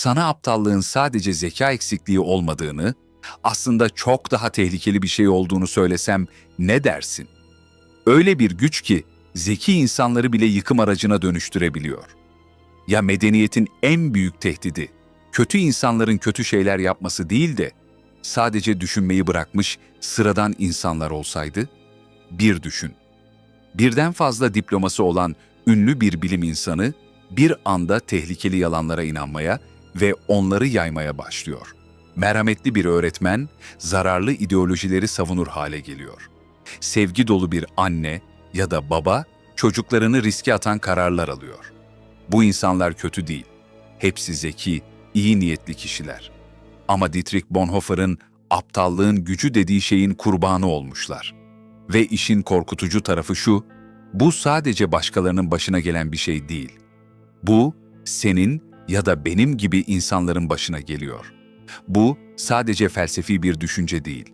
sana aptallığın sadece zeka eksikliği olmadığını, aslında çok daha tehlikeli bir şey olduğunu söylesem ne dersin? Öyle bir güç ki zeki insanları bile yıkım aracına dönüştürebiliyor. Ya medeniyetin en büyük tehdidi, kötü insanların kötü şeyler yapması değil de sadece düşünmeyi bırakmış sıradan insanlar olsaydı? Bir düşün. Birden fazla diploması olan ünlü bir bilim insanı bir anda tehlikeli yalanlara inanmaya ve onları yaymaya başlıyor. Merhametli bir öğretmen zararlı ideolojileri savunur hale geliyor. Sevgi dolu bir anne ya da baba çocuklarını riske atan kararlar alıyor. Bu insanlar kötü değil. Hepsi zeki, iyi niyetli kişiler. Ama Dietrich Bonhoeffer'ın aptallığın gücü dediği şeyin kurbanı olmuşlar. Ve işin korkutucu tarafı şu, bu sadece başkalarının başına gelen bir şey değil. Bu, senin ya da benim gibi insanların başına geliyor. Bu, sadece felsefi bir düşünce değil.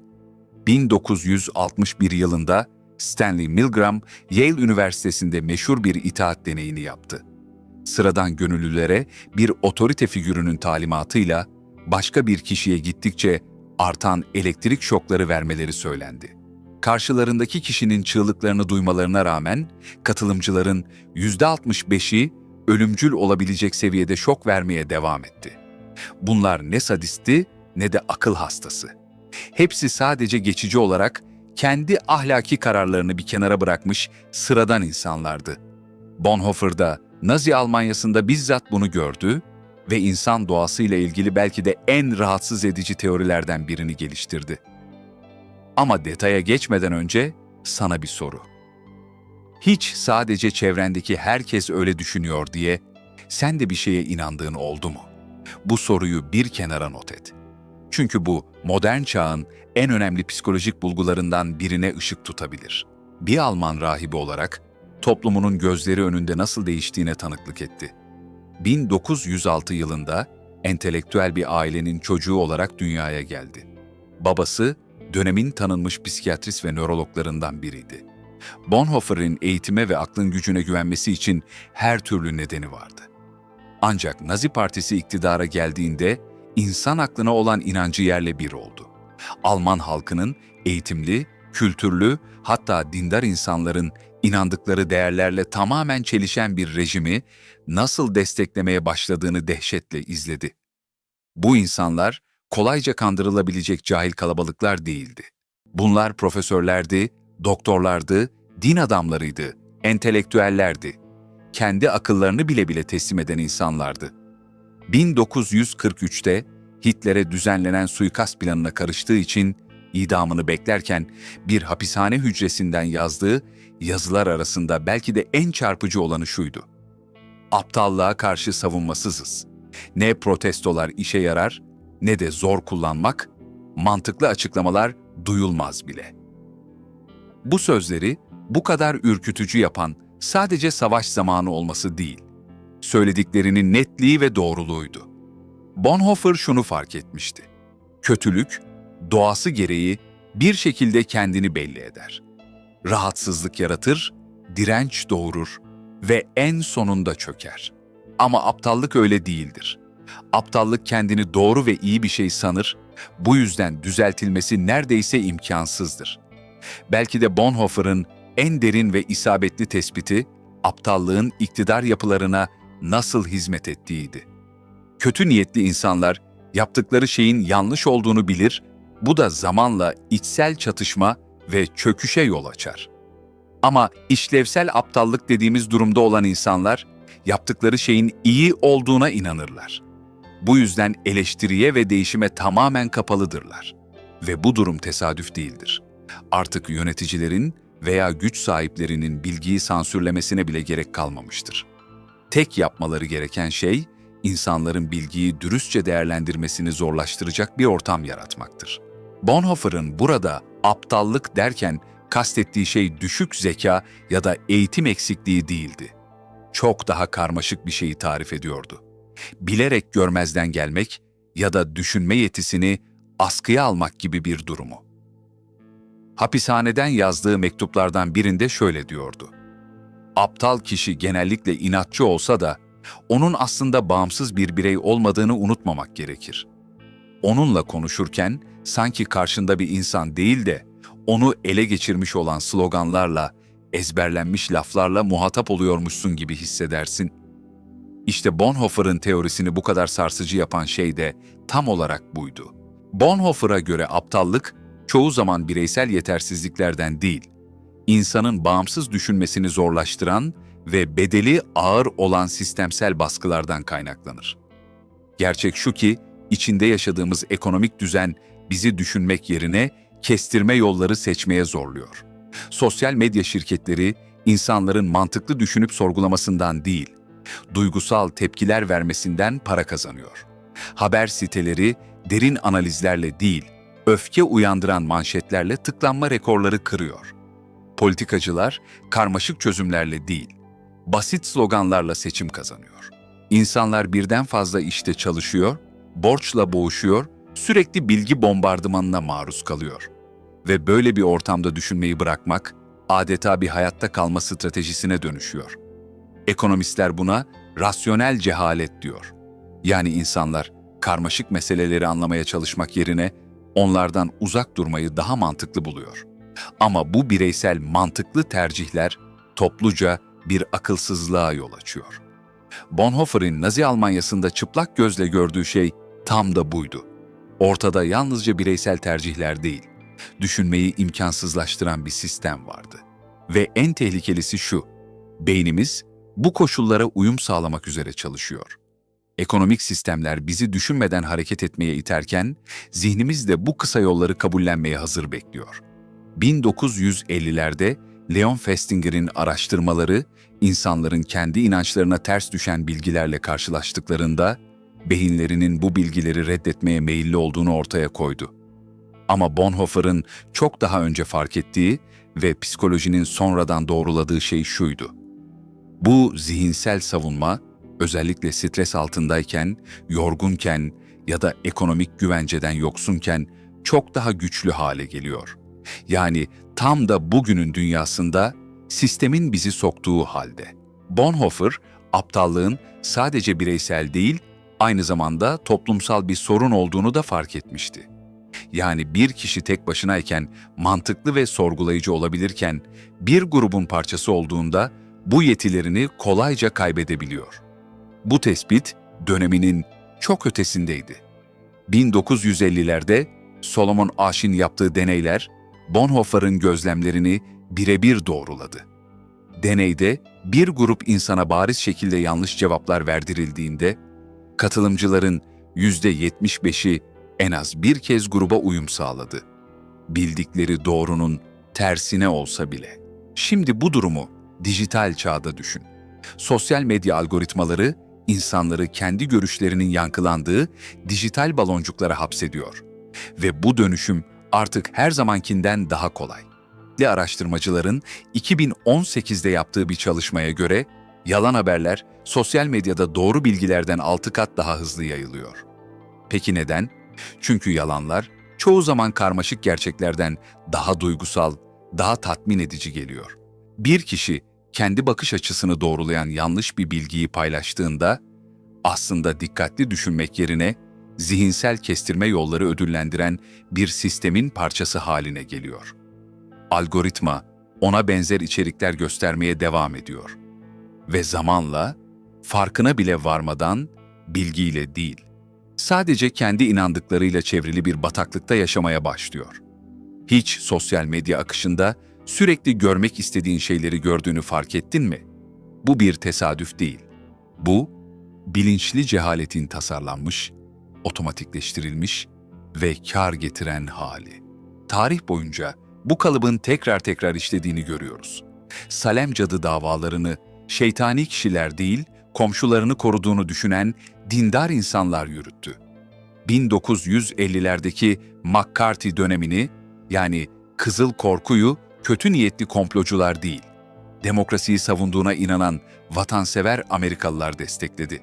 1961 yılında Stanley Milgram, Yale Üniversitesi'nde meşhur bir itaat deneyini yaptı. Sıradan gönüllülere bir otorite figürünün talimatıyla başka bir kişiye gittikçe artan elektrik şokları vermeleri söylendi. Karşılarındaki kişinin çığlıklarını duymalarına rağmen katılımcıların %65'i ölümcül olabilecek seviyede şok vermeye devam etti. Bunlar ne sadisti ne de akıl hastası. Hepsi sadece geçici olarak kendi ahlaki kararlarını bir kenara bırakmış sıradan insanlardı. Bonhoeffer da Nazi Almanyası'nda bizzat bunu gördü ve insan doğasıyla ilgili belki de en rahatsız edici teorilerden birini geliştirdi. Ama detaya geçmeden önce sana bir soru. Hiç sadece çevrendeki herkes öyle düşünüyor diye sen de bir şeye inandığın oldu mu? Bu soruyu bir kenara not et. Çünkü bu modern çağın en önemli psikolojik bulgularından birine ışık tutabilir. Bir Alman rahibi olarak toplumunun gözleri önünde nasıl değiştiğine tanıklık etti. 1906 yılında entelektüel bir ailenin çocuğu olarak dünyaya geldi. Babası dönemin tanınmış psikiyatrist ve nörologlarından biriydi. Bonhoeffer'in eğitime ve aklın gücüne güvenmesi için her türlü nedeni vardı. Ancak Nazi Partisi iktidara geldiğinde insan aklına olan inancı yerle bir oldu. Alman halkının eğitimli, kültürlü, hatta dindar insanların inandıkları değerlerle tamamen çelişen bir rejimi nasıl desteklemeye başladığını dehşetle izledi. Bu insanlar kolayca kandırılabilecek cahil kalabalıklar değildi. Bunlar profesörlerdi, doktorlardı, din adamlarıydı, entelektüellerdi. Kendi akıllarını bile bile teslim eden insanlardı. 1943'te Hitler'e düzenlenen suikast planına karıştığı için idamını beklerken bir hapishane hücresinden yazdığı yazılar arasında belki de en çarpıcı olanı şuydu. Aptallığa karşı savunmasızız. Ne protestolar işe yarar ne de zor kullanmak, mantıklı açıklamalar duyulmaz bile. Bu sözleri bu kadar ürkütücü yapan sadece savaş zamanı olması değil, söylediklerinin netliği ve doğruluğuydu. Bonhoeffer şunu fark etmişti. Kötülük, doğası gereği bir şekilde kendini belli eder. Rahatsızlık yaratır, direnç doğurur ve en sonunda çöker. Ama aptallık öyle değildir. Aptallık kendini doğru ve iyi bir şey sanır, bu yüzden düzeltilmesi neredeyse imkansızdır. Belki de Bonhoeffer'ın en derin ve isabetli tespiti, aptallığın iktidar yapılarına nasıl hizmet ettiğiydi. Kötü niyetli insanlar yaptıkları şeyin yanlış olduğunu bilir, bu da zamanla içsel çatışma ve çöküşe yol açar. Ama işlevsel aptallık dediğimiz durumda olan insanlar yaptıkları şeyin iyi olduğuna inanırlar. Bu yüzden eleştiriye ve değişime tamamen kapalıdırlar. Ve bu durum tesadüf değildir. Artık yöneticilerin veya güç sahiplerinin bilgiyi sansürlemesine bile gerek kalmamıştır. Tek yapmaları gereken şey, insanların bilgiyi dürüstçe değerlendirmesini zorlaştıracak bir ortam yaratmaktır. Bonhoeffer'ın burada aptallık derken kastettiği şey düşük zeka ya da eğitim eksikliği değildi. Çok daha karmaşık bir şeyi tarif ediyordu. Bilerek görmezden gelmek ya da düşünme yetisini askıya almak gibi bir durumu. Hapishaneden yazdığı mektuplardan birinde şöyle diyordu. Aptal kişi genellikle inatçı olsa da onun aslında bağımsız bir birey olmadığını unutmamak gerekir. Onunla konuşurken sanki karşında bir insan değil de onu ele geçirmiş olan sloganlarla, ezberlenmiş laflarla muhatap oluyormuşsun gibi hissedersin. İşte Bonhoeffer'ın teorisini bu kadar sarsıcı yapan şey de tam olarak buydu. Bonhoeffer'a göre aptallık çoğu zaman bireysel yetersizliklerden değil, insanın bağımsız düşünmesini zorlaştıran ve bedeli ağır olan sistemsel baskılardan kaynaklanır. Gerçek şu ki, içinde yaşadığımız ekonomik düzen bizi düşünmek yerine kestirme yolları seçmeye zorluyor. Sosyal medya şirketleri insanların mantıklı düşünüp sorgulamasından değil, duygusal tepkiler vermesinden para kazanıyor. Haber siteleri derin analizlerle değil, öfke uyandıran manşetlerle tıklanma rekorları kırıyor. Politikacılar karmaşık çözümlerle değil, basit sloganlarla seçim kazanıyor. İnsanlar birden fazla işte çalışıyor, borçla boğuşuyor, sürekli bilgi bombardımanına maruz kalıyor. Ve böyle bir ortamda düşünmeyi bırakmak adeta bir hayatta kalma stratejisine dönüşüyor. Ekonomistler buna rasyonel cehalet diyor. Yani insanlar karmaşık meseleleri anlamaya çalışmak yerine onlardan uzak durmayı daha mantıklı buluyor. Ama bu bireysel mantıklı tercihler topluca bir akılsızlığa yol açıyor. Bonhoeffer'in Nazi Almanyası'nda çıplak gözle gördüğü şey tam da buydu. Ortada yalnızca bireysel tercihler değil, düşünmeyi imkansızlaştıran bir sistem vardı. Ve en tehlikelisi şu, beynimiz bu koşullara uyum sağlamak üzere çalışıyor. Ekonomik sistemler bizi düşünmeden hareket etmeye iterken, zihnimiz de bu kısa yolları kabullenmeye hazır bekliyor. 1950'lerde Leon Festinger'in araştırmaları, insanların kendi inançlarına ters düşen bilgilerle karşılaştıklarında, beyinlerinin bu bilgileri reddetmeye meyilli olduğunu ortaya koydu. Ama Bonhoeffer'ın çok daha önce fark ettiği ve psikolojinin sonradan doğruladığı şey şuydu. Bu zihinsel savunma, özellikle stres altındayken, yorgunken ya da ekonomik güvenceden yoksunken çok daha güçlü hale geliyor. Yani tam da bugünün dünyasında sistemin bizi soktuğu halde. Bonhoeffer, aptallığın sadece bireysel değil, aynı zamanda toplumsal bir sorun olduğunu da fark etmişti. Yani bir kişi tek başınayken mantıklı ve sorgulayıcı olabilirken bir grubun parçası olduğunda bu yetilerini kolayca kaybedebiliyor. Bu tespit döneminin çok ötesindeydi. 1950'lerde Solomon Aş'in yaptığı deneyler Bonhoeffer'ın gözlemlerini birebir doğruladı. Deneyde bir grup insana bariz şekilde yanlış cevaplar verdirildiğinde, katılımcıların %75'i en az bir kez gruba uyum sağladı. Bildikleri doğrunun tersine olsa bile. Şimdi bu durumu dijital çağda düşün. Sosyal medya algoritmaları insanları kendi görüşlerinin yankılandığı dijital baloncuklara hapsediyor. Ve bu dönüşüm artık her zamankinden daha kolay. Araştırmacıların 2018'de yaptığı bir çalışmaya göre yalan haberler sosyal medyada doğru bilgilerden 6 kat daha hızlı yayılıyor. Peki neden? Çünkü yalanlar çoğu zaman karmaşık gerçeklerden daha duygusal, daha tatmin edici geliyor. Bir kişi kendi bakış açısını doğrulayan yanlış bir bilgiyi paylaştığında aslında dikkatli düşünmek yerine zihinsel kestirme yolları ödüllendiren bir sistemin parçası haline geliyor. Algoritma ona benzer içerikler göstermeye devam ediyor. Ve zamanla farkına bile varmadan bilgiyle değil, sadece kendi inandıklarıyla çevrili bir bataklıkta yaşamaya başlıyor. Hiç sosyal medya akışında sürekli görmek istediğin şeyleri gördüğünü fark ettin mi? Bu bir tesadüf değil. Bu, bilinçli cehaletin tasarlanmış, otomatikleştirilmiş ve kar getiren hali. Tarih boyunca bu kalıbın tekrar tekrar işlediğini görüyoruz. Salem cadı davalarını şeytani kişiler değil, komşularını koruduğunu düşünen dindar insanlar yürüttü. 1950'lerdeki McCarthy dönemini yani Kızıl Korku'yu kötü niyetli komplocular değil, demokrasiyi savunduğuna inanan vatansever Amerikalılar destekledi.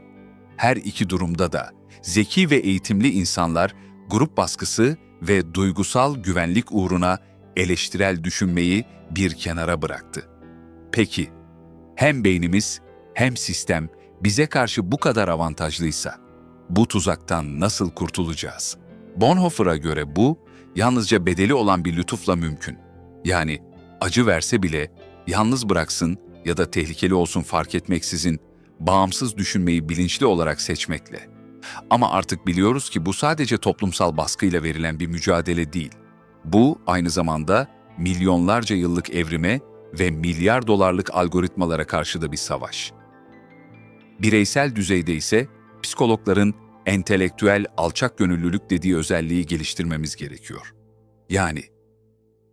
Her iki durumda da zeki ve eğitimli insanlar grup baskısı ve duygusal güvenlik uğruna eleştirel düşünmeyi bir kenara bıraktı. Peki, hem beynimiz hem sistem bize karşı bu kadar avantajlıysa, bu tuzaktan nasıl kurtulacağız? Bonhoeffer'a göre bu, yalnızca bedeli olan bir lütufla mümkün. Yani acı verse bile yalnız bıraksın ya da tehlikeli olsun fark etmeksizin bağımsız düşünmeyi bilinçli olarak seçmekle. Ama artık biliyoruz ki bu sadece toplumsal baskıyla verilen bir mücadele değil. Bu aynı zamanda milyonlarca yıllık evrime ve milyar dolarlık algoritmalara karşı da bir savaş. Bireysel düzeyde ise psikologların entelektüel alçak gönüllülük dediği özelliği geliştirmemiz gerekiyor. Yani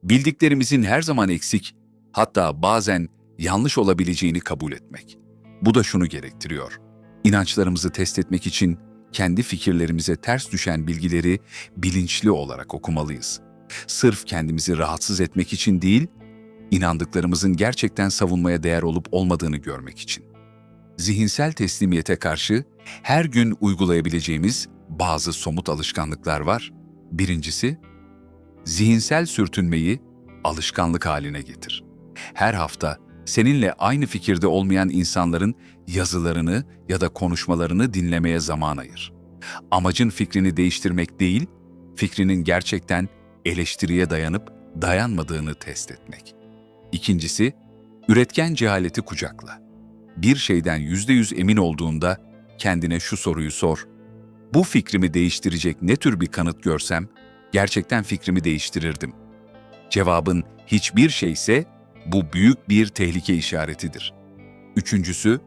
bildiklerimizin her zaman eksik, hatta bazen yanlış olabileceğini kabul etmek. Bu da şunu gerektiriyor. İnançlarımızı test etmek için kendi fikirlerimize ters düşen bilgileri bilinçli olarak okumalıyız. Sırf kendimizi rahatsız etmek için değil, inandıklarımızın gerçekten savunmaya değer olup olmadığını görmek için. Zihinsel teslimiyete karşı her gün uygulayabileceğimiz bazı somut alışkanlıklar var. Birincisi, zihinsel sürtünmeyi alışkanlık haline getir. Her hafta seninle aynı fikirde olmayan insanların yazılarını ya da konuşmalarını dinlemeye zaman ayır. Amacın fikrini değiştirmek değil, fikrinin gerçekten eleştiriye dayanıp dayanmadığını test etmek. İkincisi, üretken cehaleti kucakla. Bir şeyden yüzde yüz emin olduğunda kendine şu soruyu sor. Bu fikrimi değiştirecek ne tür bir kanıt görsem, gerçekten fikrimi değiştirirdim. Cevabın hiçbir şeyse bu büyük bir tehlike işaretidir. Üçüncüsü,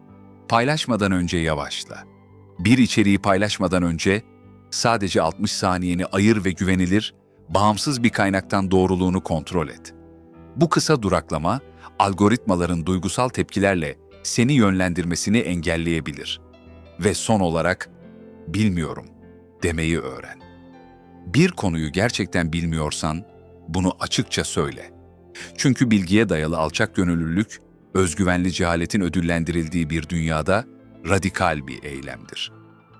paylaşmadan önce yavaşla. Bir içeriği paylaşmadan önce sadece 60 saniyeni ayır ve güvenilir, bağımsız bir kaynaktan doğruluğunu kontrol et. Bu kısa duraklama, algoritmaların duygusal tepkilerle seni yönlendirmesini engelleyebilir. Ve son olarak, bilmiyorum demeyi öğren. Bir konuyu gerçekten bilmiyorsan, bunu açıkça söyle. Çünkü bilgiye dayalı alçak gönüllülük, özgüvenli cehaletin ödüllendirildiği bir dünyada radikal bir eylemdir.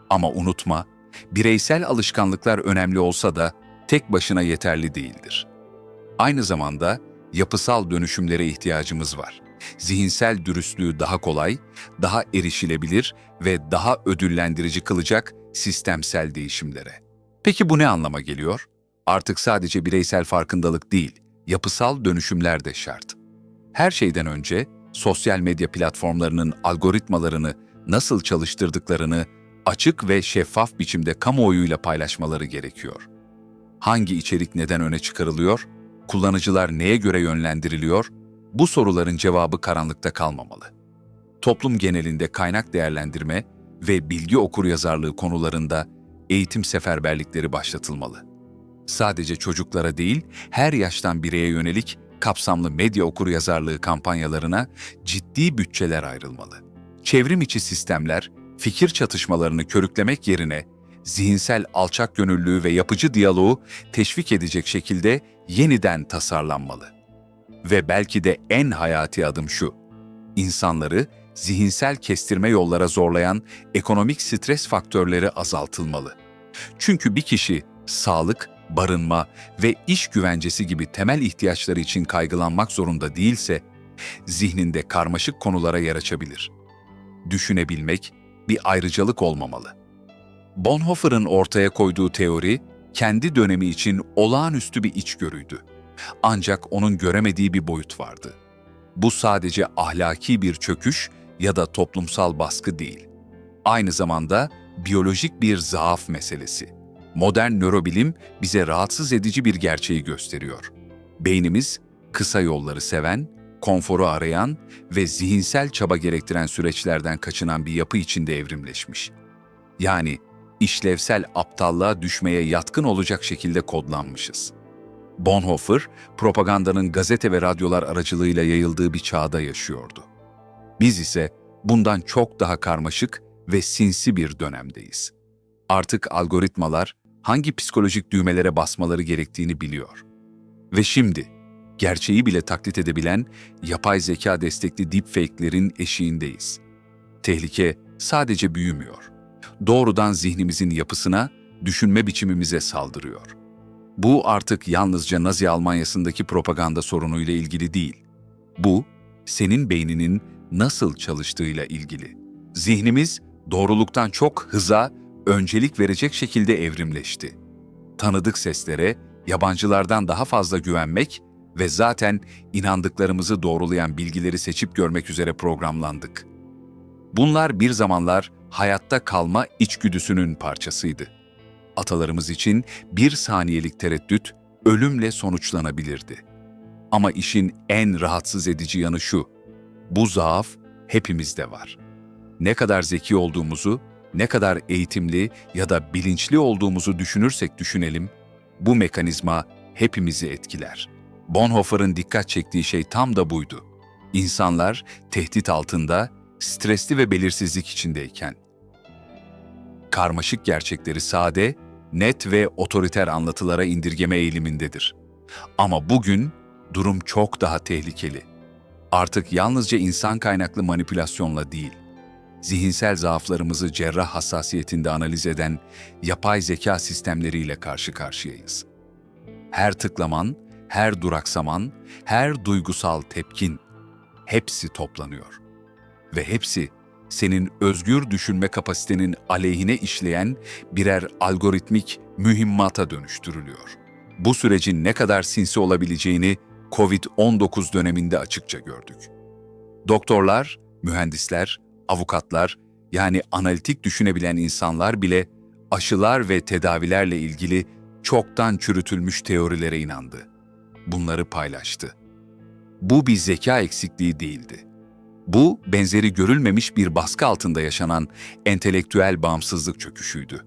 Ama unutma, bireysel alışkanlıklar önemli olsa da tek başına yeterli değildir. Aynı zamanda yapısal dönüşümlere ihtiyacımız var. Zihinsel dürüstlüğü daha kolay, daha erişilebilir ve daha ödüllendirici kılacak sistemsel değişimlere. Peki bu ne anlama geliyor? Artık sadece bireysel farkındalık değil, yapısal dönüşümler de şart. Her şeyden önce sosyal medya platformlarının algoritmalarını nasıl çalıştırdıklarını açık ve şeffaf biçimde kamuoyuyla paylaşmaları gerekiyor. Hangi içerik neden öne çıkarılıyor? Kullanıcılar neye göre yönlendiriliyor? Bu soruların cevabı karanlıkta kalmamalı. Toplum genelinde kaynak değerlendirme ve bilgi okuryazarlığı konularında eğitim seferberlikleri başlatılmalı sadece çocuklara değil, her yaştan bireye yönelik kapsamlı medya okuryazarlığı kampanyalarına ciddi bütçeler ayrılmalı. Çevrim içi sistemler, fikir çatışmalarını körüklemek yerine zihinsel alçak gönüllüğü ve yapıcı diyaloğu teşvik edecek şekilde yeniden tasarlanmalı. Ve belki de en hayati adım şu, insanları zihinsel kestirme yollara zorlayan ekonomik stres faktörleri azaltılmalı. Çünkü bir kişi sağlık, barınma ve iş güvencesi gibi temel ihtiyaçları için kaygılanmak zorunda değilse, zihninde karmaşık konulara yer açabilir. Düşünebilmek bir ayrıcalık olmamalı. Bonhoeffer'ın ortaya koyduğu teori, kendi dönemi için olağanüstü bir içgörüydü. Ancak onun göremediği bir boyut vardı. Bu sadece ahlaki bir çöküş ya da toplumsal baskı değil. Aynı zamanda biyolojik bir zaaf meselesi. Modern nörobilim bize rahatsız edici bir gerçeği gösteriyor. Beynimiz kısa yolları seven, konforu arayan ve zihinsel çaba gerektiren süreçlerden kaçınan bir yapı içinde evrimleşmiş. Yani işlevsel aptallığa düşmeye yatkın olacak şekilde kodlanmışız. Bonhoeffer, propagandanın gazete ve radyolar aracılığıyla yayıldığı bir çağda yaşıyordu. Biz ise bundan çok daha karmaşık ve sinsi bir dönemdeyiz. Artık algoritmalar hangi psikolojik düğmelere basmaları gerektiğini biliyor. Ve şimdi, gerçeği bile taklit edebilen yapay zeka destekli deepfake'lerin eşiğindeyiz. Tehlike sadece büyümüyor. Doğrudan zihnimizin yapısına, düşünme biçimimize saldırıyor. Bu artık yalnızca Nazi Almanyası'ndaki propaganda sorunuyla ilgili değil. Bu, senin beyninin nasıl çalıştığıyla ilgili. Zihnimiz doğruluktan çok hıza, öncelik verecek şekilde evrimleşti. Tanıdık seslere, yabancılardan daha fazla güvenmek ve zaten inandıklarımızı doğrulayan bilgileri seçip görmek üzere programlandık. Bunlar bir zamanlar hayatta kalma içgüdüsünün parçasıydı. Atalarımız için bir saniyelik tereddüt ölümle sonuçlanabilirdi. Ama işin en rahatsız edici yanı şu, bu zaaf hepimizde var. Ne kadar zeki olduğumuzu, ne kadar eğitimli ya da bilinçli olduğumuzu düşünürsek düşünelim, bu mekanizma hepimizi etkiler. Bonhoeffer'ın dikkat çektiği şey tam da buydu. İnsanlar tehdit altında, stresli ve belirsizlik içindeyken. Karmaşık gerçekleri sade, net ve otoriter anlatılara indirgeme eğilimindedir. Ama bugün durum çok daha tehlikeli. Artık yalnızca insan kaynaklı manipülasyonla değil, zihinsel zaaflarımızı cerrah hassasiyetinde analiz eden yapay zeka sistemleriyle karşı karşıyayız. Her tıklaman, her duraksaman, her duygusal tepkin hepsi toplanıyor. Ve hepsi senin özgür düşünme kapasitenin aleyhine işleyen birer algoritmik mühimmata dönüştürülüyor. Bu sürecin ne kadar sinsi olabileceğini COVID-19 döneminde açıkça gördük. Doktorlar, mühendisler, avukatlar yani analitik düşünebilen insanlar bile aşılar ve tedavilerle ilgili çoktan çürütülmüş teorilere inandı. Bunları paylaştı. Bu bir zeka eksikliği değildi. Bu, benzeri görülmemiş bir baskı altında yaşanan entelektüel bağımsızlık çöküşüydü.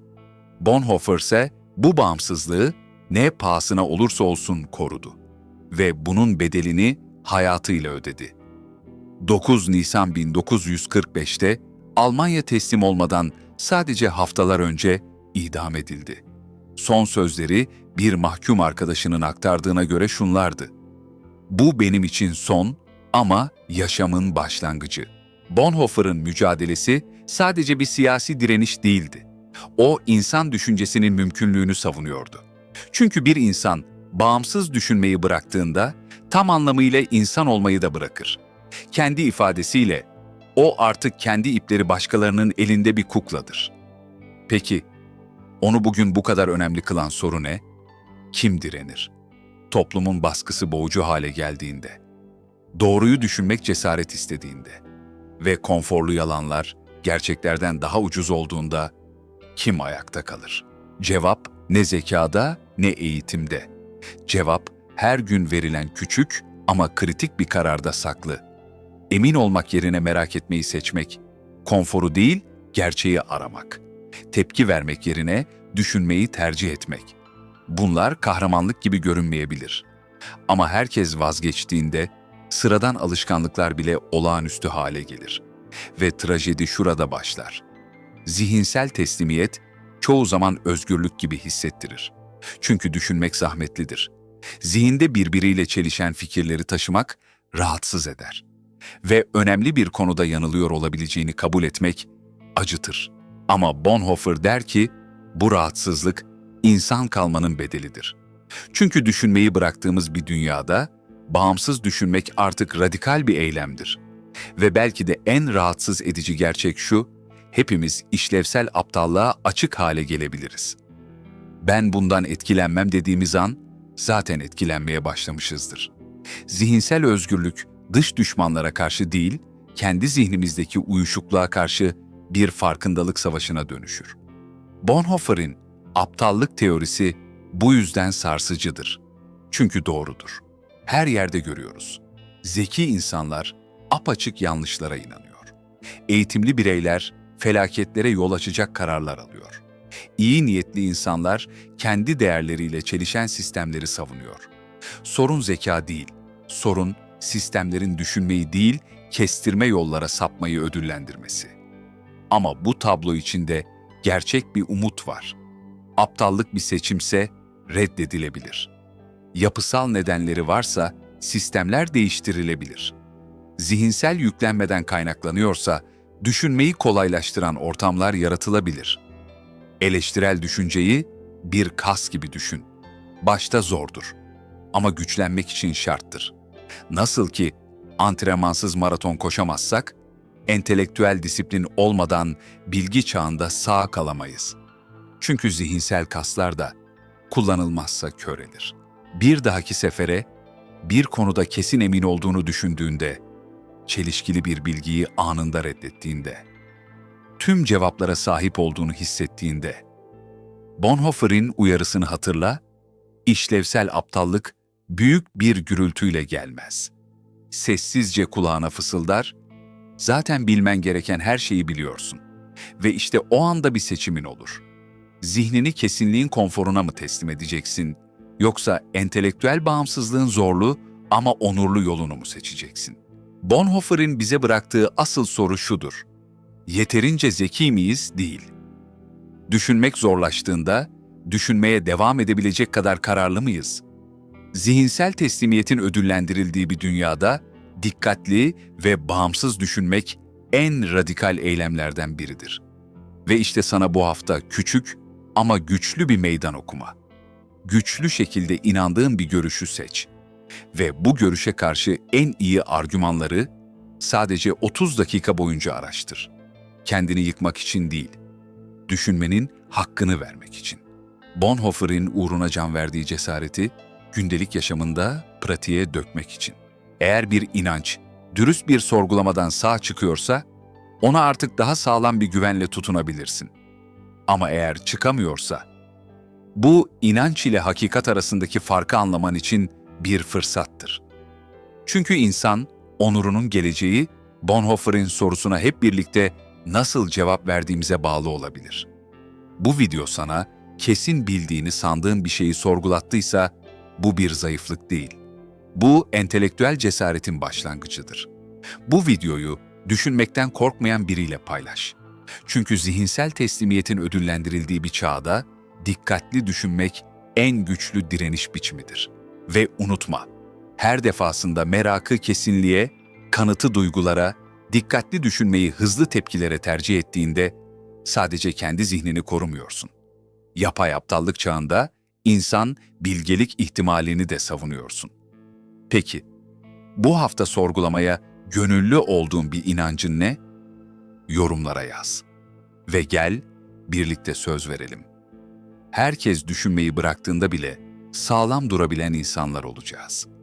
Bonhoeffer ise bu bağımsızlığı ne pahasına olursa olsun korudu ve bunun bedelini hayatıyla ödedi. 9 Nisan 1945'te Almanya teslim olmadan sadece haftalar önce idam edildi. Son sözleri bir mahkum arkadaşının aktardığına göre şunlardı. Bu benim için son ama yaşamın başlangıcı. Bonhoeffer'ın mücadelesi sadece bir siyasi direniş değildi. O insan düşüncesinin mümkünlüğünü savunuyordu. Çünkü bir insan bağımsız düşünmeyi bıraktığında tam anlamıyla insan olmayı da bırakır. Kendi ifadesiyle o artık kendi ipleri başkalarının elinde bir kukladır. Peki onu bugün bu kadar önemli kılan soru ne? Kim direnir? Toplumun baskısı boğucu hale geldiğinde, doğruyu düşünmek cesaret istediğinde ve konforlu yalanlar gerçeklerden daha ucuz olduğunda kim ayakta kalır? Cevap ne zekada ne eğitimde. Cevap her gün verilen küçük ama kritik bir kararda saklı. Emin olmak yerine merak etmeyi seçmek, konforu değil, gerçeği aramak. Tepki vermek yerine düşünmeyi tercih etmek. Bunlar kahramanlık gibi görünmeyebilir. Ama herkes vazgeçtiğinde sıradan alışkanlıklar bile olağanüstü hale gelir. Ve trajedi şurada başlar. Zihinsel teslimiyet çoğu zaman özgürlük gibi hissettirir. Çünkü düşünmek zahmetlidir. Zihinde birbiriyle çelişen fikirleri taşımak rahatsız eder. Ve önemli bir konuda yanılıyor olabileceğini kabul etmek acıtır. Ama Bonhoeffer der ki, bu rahatsızlık insan kalmanın bedelidir. Çünkü düşünmeyi bıraktığımız bir dünyada bağımsız düşünmek artık radikal bir eylemdir. Ve belki de en rahatsız edici gerçek şu, hepimiz işlevsel aptallığa açık hale gelebiliriz. Ben bundan etkilenmem dediğimiz an zaten etkilenmeye başlamışızdır. Zihinsel özgürlük dış düşmanlara karşı değil, kendi zihnimizdeki uyuşukluğa karşı bir farkındalık savaşına dönüşür. Bonhoeffer'in aptallık teorisi bu yüzden sarsıcıdır. Çünkü doğrudur. Her yerde görüyoruz. Zeki insanlar apaçık yanlışlara inanıyor. Eğitimli bireyler felaketlere yol açacak kararlar alıyor. İyi niyetli insanlar kendi değerleriyle çelişen sistemleri savunuyor. Sorun zeka değil, sorun sistemlerin düşünmeyi değil, kestirme yollara sapmayı ödüllendirmesi. Ama bu tablo içinde gerçek bir umut var. Aptallık bir seçimse reddedilebilir. Yapısal nedenleri varsa sistemler değiştirilebilir. Zihinsel yüklenmeden kaynaklanıyorsa düşünmeyi kolaylaştıran ortamlar yaratılabilir. Eleştirel düşünceyi bir kas gibi düşün. Başta zordur ama güçlenmek için şarttır. Nasıl ki antrenmansız maraton koşamazsak, entelektüel disiplin olmadan bilgi çağında sağ kalamayız. Çünkü zihinsel kaslar da kullanılmazsa körelir. Bir dahaki sefere bir konuda kesin emin olduğunu düşündüğünde, çelişkili bir bilgiyi anında reddettiğinde, tüm cevaplara sahip olduğunu hissettiğinde, Bonhoeffer'in uyarısını hatırla, işlevsel aptallık büyük bir gürültüyle gelmez. Sessizce kulağına fısıldar, zaten bilmen gereken her şeyi biliyorsun. Ve işte o anda bir seçimin olur. Zihnini kesinliğin konforuna mı teslim edeceksin, yoksa entelektüel bağımsızlığın zorlu ama onurlu yolunu mu seçeceksin? Bonhoeffer'in bize bıraktığı asıl soru şudur. Yeterince zeki miyiz? Değil. Düşünmek zorlaştığında, düşünmeye devam edebilecek kadar kararlı mıyız? Zihinsel teslimiyetin ödüllendirildiği bir dünyada dikkatli ve bağımsız düşünmek en radikal eylemlerden biridir. Ve işte sana bu hafta küçük ama güçlü bir meydan okuma. Güçlü şekilde inandığın bir görüşü seç. Ve bu görüşe karşı en iyi argümanları sadece 30 dakika boyunca araştır. Kendini yıkmak için değil, düşünmenin hakkını vermek için. Bonhoeffer'in uğruna can verdiği cesareti gündelik yaşamında pratiğe dökmek için. Eğer bir inanç, dürüst bir sorgulamadan sağ çıkıyorsa, ona artık daha sağlam bir güvenle tutunabilirsin. Ama eğer çıkamıyorsa, bu inanç ile hakikat arasındaki farkı anlaman için bir fırsattır. Çünkü insan, onurunun geleceği, Bonhoeffer'in sorusuna hep birlikte nasıl cevap verdiğimize bağlı olabilir. Bu video sana kesin bildiğini sandığın bir şeyi sorgulattıysa bu bir zayıflık değil. Bu entelektüel cesaretin başlangıcıdır. Bu videoyu düşünmekten korkmayan biriyle paylaş. Çünkü zihinsel teslimiyetin ödüllendirildiği bir çağda dikkatli düşünmek en güçlü direniş biçimidir. Ve unutma, her defasında merakı kesinliğe, kanıtı duygulara, dikkatli düşünmeyi hızlı tepkilere tercih ettiğinde sadece kendi zihnini korumuyorsun. Yapay aptallık çağında insan bilgelik ihtimalini de savunuyorsun. Peki, bu hafta sorgulamaya gönüllü olduğun bir inancın ne? Yorumlara yaz. Ve gel, birlikte söz verelim. Herkes düşünmeyi bıraktığında bile sağlam durabilen insanlar olacağız.''